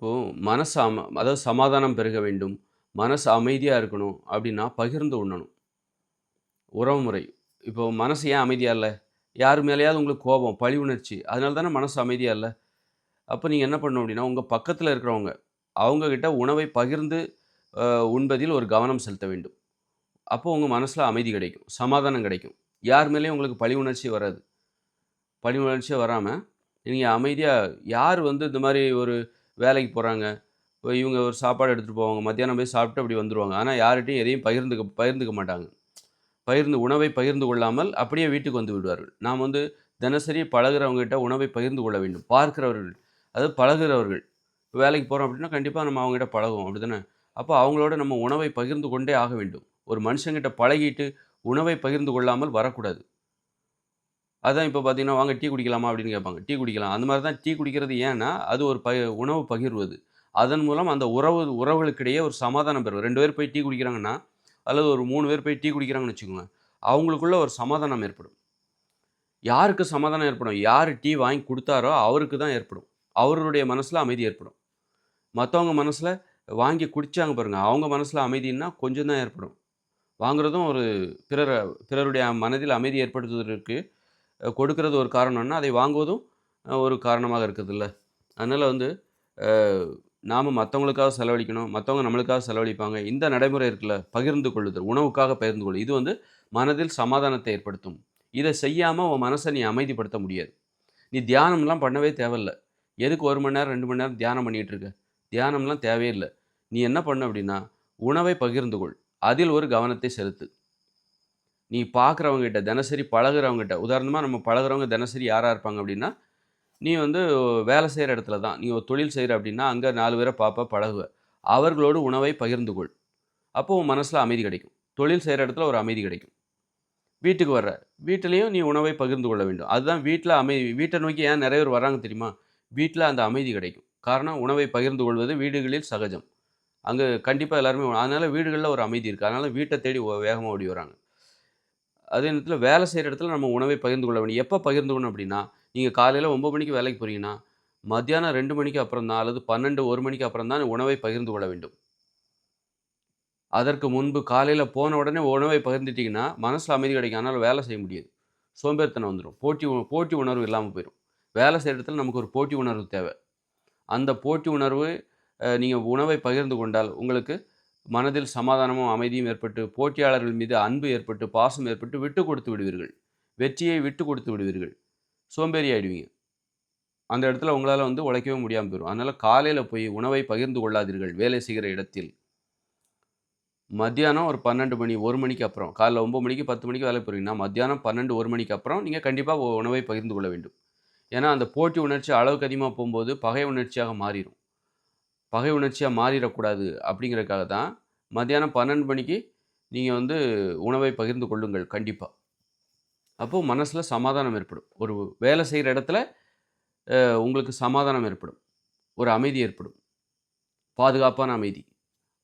இப்போது மனசு அம அதாவது சமாதானம் பெருக வேண்டும். மனசு அமைதியாக இருக்கணும் அப்படின்னா, பகிர்ந்து உண்ணணும். உறவுமுறை. இப்போது மனசு ஏன் அமைதியாக இல்லை யார் மேலேயாவது உங்களுக்கு கோபம், பழி உணர்ச்சி. அதனால தானே மனசு அமைதியாக இல்லை அப்போ நீங்கள் என்ன பண்ணணும் அப்படின்னா, உங்கள் பக்கத்தில் இருக்கிறவங்க, அவங்கக்கிட்ட உணவை பகிர்ந்து உண்பதில் ஒரு கவனம் செலுத்த வேண்டும். அப்போது உங்கள் மனசில் அமைதி கிடைக்கும். சமாதானம் கிடைக்கும். யார் மேலேயும் உங்களுக்கு பழி உணர்ச்சி வராது. பழி உணர்ச்சியே வராமல் நீங்கள் அமைதியாக யார் வந்து இந்த மாதிரி ஒரு வேலைக்கு போகிறாங்க இப்போ இவங்க ஒரு சாப்பாடு எடுத்துகிட்டு போவாங்க. மத்தியானம் போய் சாப்பிட்டு அப்படி வந்துடுவாங்க ஆனால் யார்கிட்டையும் எதையும் பகிர்ந்துக்க பகிர்ந்துக்க மாட்டாங்க. பகிர்ந்து உணவை பகிர்ந்து கொள்ளாமல் அப்படியே வீட்டுக்கு வந்து விடுவார்கள். நாம் வந்து தினசரி பழகிறவங்ககிட்ட உணவை பகிர்ந்து கொள்ள வேண்டும். பார்க்கிறவர்கள், அதாவது பழகுறவர்கள். வேலைக்கு போகிறோம் அப்படின்னா, கண்டிப்பாக நம்ம அவங்ககிட்ட பழகுவோம். அப்படிதானே? அப்போ அவங்களோட நம்ம உணவை பகிர்ந்து கொண்டே ஆக வேண்டும். ஒரு மனுஷங்கிட்ட பழகிட்டு உணவை பகிர்ந்து கொள்ளாமல் வரக்கூடாது. அதான் இப்போ பார்த்தீங்கன்னா, "வாங்க டீ குடிக்கலாமா?" அப்படின்னு கேட்பாங்க. டீ குடிக்கலாம். அந்த மாதிரி தான் டீ குடிக்கிறது ஏன்னா, அது ஒரு ப உணவு பகிர்வது. அதன் மூலம் அந்த உறவு உறவுகளுக்கிடையே ஒரு சமாதானம் பெறும். ரெண்டு பேர் போய் டீ குடிக்கிறாங்கன்னா, அல்லது ஒரு மூணு பேர் போய் டீ குடிக்கிறாங்கன்னு வச்சுக்கோங்க. அவங்களுக்குள்ள ஒரு சமாதானம் ஏற்படும். யாருக்கு சமாதானம் ஏற்படும்? யார் டீ வாங்கி கொடுத்தாரோ அவருக்கு தான் ஏற்படும். அவருடைய மனசில் அமைதி ஏற்படும். மற்றவங்க மனசில் வாங்கி குடித்தாங்க பாருங்கள் அவங்க மனசில் அமைதின்னா கொஞ்சம் தான் ஏற்படும். வாங்குறதும் ஒரு பிறர் பிறருடைய மனதில் அமைதி ஏற்படுத்துவதற்கு கொடுக்கறது ஒரு காரணம்னா, அதை வாங்குவதும் ஒரு காரணமாக இருக்குதுல்ல. அதனால் வந்து நாம் மற்றவங்களுக்காக செலவழிக்கணும். மற்றவங்க நம்மளுக்காக செலவழிப்பாங்க. இந்த நடைமுறை இருக்குல்ல, பகிர்ந்து கொள்ளுதல். உணவுக்காக பகிர்ந்து கொள்ளுதல். இது வந்து மனதில் சமாதானத்தை ஏற்படுத்தும். இதை செய்யாமல் உன் மனசை நீ அமைதிப்படுத்த முடியாது. நீ தியானம்லாம் பண்ணவே தேவையில்ல. எதுக்கு ஒரு மணி நேரம், ரெண்டு மணி நேரம் தியானம் பண்ணிகிட்டு இருக்க? தியானம்லாம் தேவையில்லை நீ என்ன பண்ண அப்படின்னா, உணவை பகிர்ந்து கொள். அதில் ஒரு கவனத்தை செலுத்து. நீ பார்க்குறவங்ககிட்ட, தினசரி பழகிறவங்ககிட்ட உதாரணமாக நம்ம பழகுறவங்க தினசரி யாராக இருப்பாங்க அப்படின்னா, நீ வந்து வேலை செய்கிற இடத்துல தான். நீ ஒரு தொழில் செய்கிற அப்படின்னா, அங்கே நாலு பேரை பார்ப்ப, பழகுவ. அவர்களோடு உணவை பகிர்ந்து கொள். அப்போ உன் மனசில் அமைதி கிடைக்கும். தொழில் செய்கிற இடத்துல ஒரு அமைதி கிடைக்கும். வீட்டுக்கு வர்ற. வீட்டிலையும் நீ உணவை பகிர்ந்து கொள்ள வேண்டும். அதுதான் வீட்டில் அமைதி வீட்டை நோக்கி ஏன் நிறைய பேர் வராங்க தெரியுமா? வீட்டில் அந்த அமைதி கிடைக்கும். காரணம் உணவை பகிர்ந்து கொள்வது வீடுகளில் சகஜம். அங்கே கண்டிப்பாக எல்லாருமே அதனால வீடுகளில் ஒரு அமைதி இருக்குது அதனால் வீட்டை தேடி வேகமாக ஓடி வராங்க. அதே நேரத்தில் வேலை செய்கிற இடத்துல நம்ம உணவை பகிர்ந்து கொள்ள வேண்டும். எப்போ பகிர்ந்துக்கணும் அப்படின்னா, நீங்கள் காலையில் ஒம்பது மணிக்கு வேலைக்கு போகிறீங்கன்னா மத்தியானம் ரெண்டு மணிக்கு அப்புறம் தான் அல்லது 12, 1 மணிக்கு அப்புறம் தான் உணவை பகிர்ந்து கொள்ள வேண்டும். அதற்கு முன்பு காலையில் போன உடனே உணவை பகிர்ந்துட்டிங்கன்னா மனசில் அமைதி கிடைக்கும். ஆனால் வேலை செய்ய முடியாது. சோம்பேறித்தனம் வந்துடும் போட்டி போட்டி உணர்வு இல்லாமல் போயிடும் வேலை செய்கிற இடத்துல நமக்கு ஒரு போட்டி உணர்வு தேவை. அந்த போட்டி உணர்வு நீங்கள் உணவை பகிர்ந்து கொண்டால், உங்களுக்கு மனதில் சமாதானமும், அமைதியும் ஏற்பட்டு, போட்டியாளர்கள் மீது அன்பு ஏற்பட்டு, பாசம் ஏற்பட்டு விட்டு கொடுத்து விடுவீர்கள். வெற்றியை விட்டு கொடுத்து விடுவீர்கள். சோம்பேறி ஆயிடுவீங்க. அந்த இடத்துல உங்களால் வந்து உழைக்கவே முடியாமல் போயிடும் அதனால் காலையில் போய் உணவை பகிர்ந்து கொள்ளாதீர்கள், வேலை செய்கிற இடத்தில். மத்தியானம் ஒரு 12 மணி, ஒரு மணிக்கு அப்புறம். காலைல ஒம்பது மணிக்கு, 10 மணிக்கு வேலைக்கு போகிறீங்கன்னா மத்தியானம் 12, 1 மணிக்கு அப்புறம் நீங்கள் கண்டிப்பாக உணவை பகிர்ந்து கொள்ள வேண்டும். ஏன்னா, அந்த போட்டி உணர்ச்சி அளவுக்கு அதிகமாக போகும்போது பகை உணர்ச்சியாக மாறிடும் பகை உணர்ச்சியாக மாறிடக்கூடாது அப்படிங்கிறதுக்காக தான், மத்தியானம் 12 மணிக்கு நீங்கள் வந்து உணவை பகிர்ந்து கொள்ளுங்கள் கண்டிப்பாக அப்போது மனசில் சமாதானம் ஏற்படும். ஒரு வேலை செய்கிற இடத்துல உங்களுக்கு சமாதானம் ஏற்படும். ஒரு அமைதி ஏற்படும். பாதுகாப்பான அமைதி.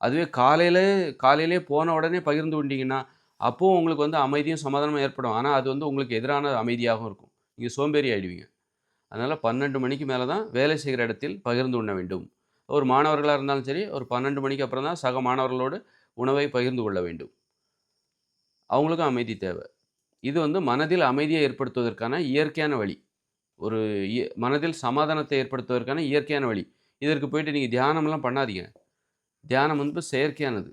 அதுவே காலையில் காலையிலே போன உடனே பகிர்ந்து கொண்டீங்கன்னா, அப்போது உங்களுக்கு வந்து அமைதியும், சமாதானமும் ஏற்படும். ஆனால் அது வந்து உங்களுக்கு எதிரான அமைதியாகவும் இருக்கும். நீங்கள் சோம்பேறி ஆயிடுவீங்க. அதனால் பன்னெண்டு மணிக்கு மேலே தான் வேலை செய்கிற இடத்தில் பகிர்ந்து உண்ண வேண்டும். ஒரு மாணவர்களாக இருந்தாலும் சரி ஒரு பன்னெண்டு மணிக்கு அப்புறம் தான் சக மாணவர்களோடு உணவை பகிர்ந்து கொள்ள வேண்டும். அவங்களுக்கும் அமைதி தேவை. இது வந்து மனதில் அமைதியை ஏற்படுத்துவதற்கான இயற்கையான வழி. ஒரு மனதில் சமாதானத்தை ஏற்படுத்துவதற்கான இயற்கையான வழி. இதற்கு போயிட்டு நீங்கள் தியானம்லாம் பண்ணாதீங்க. தியானம் வந்து செயற்கையானது.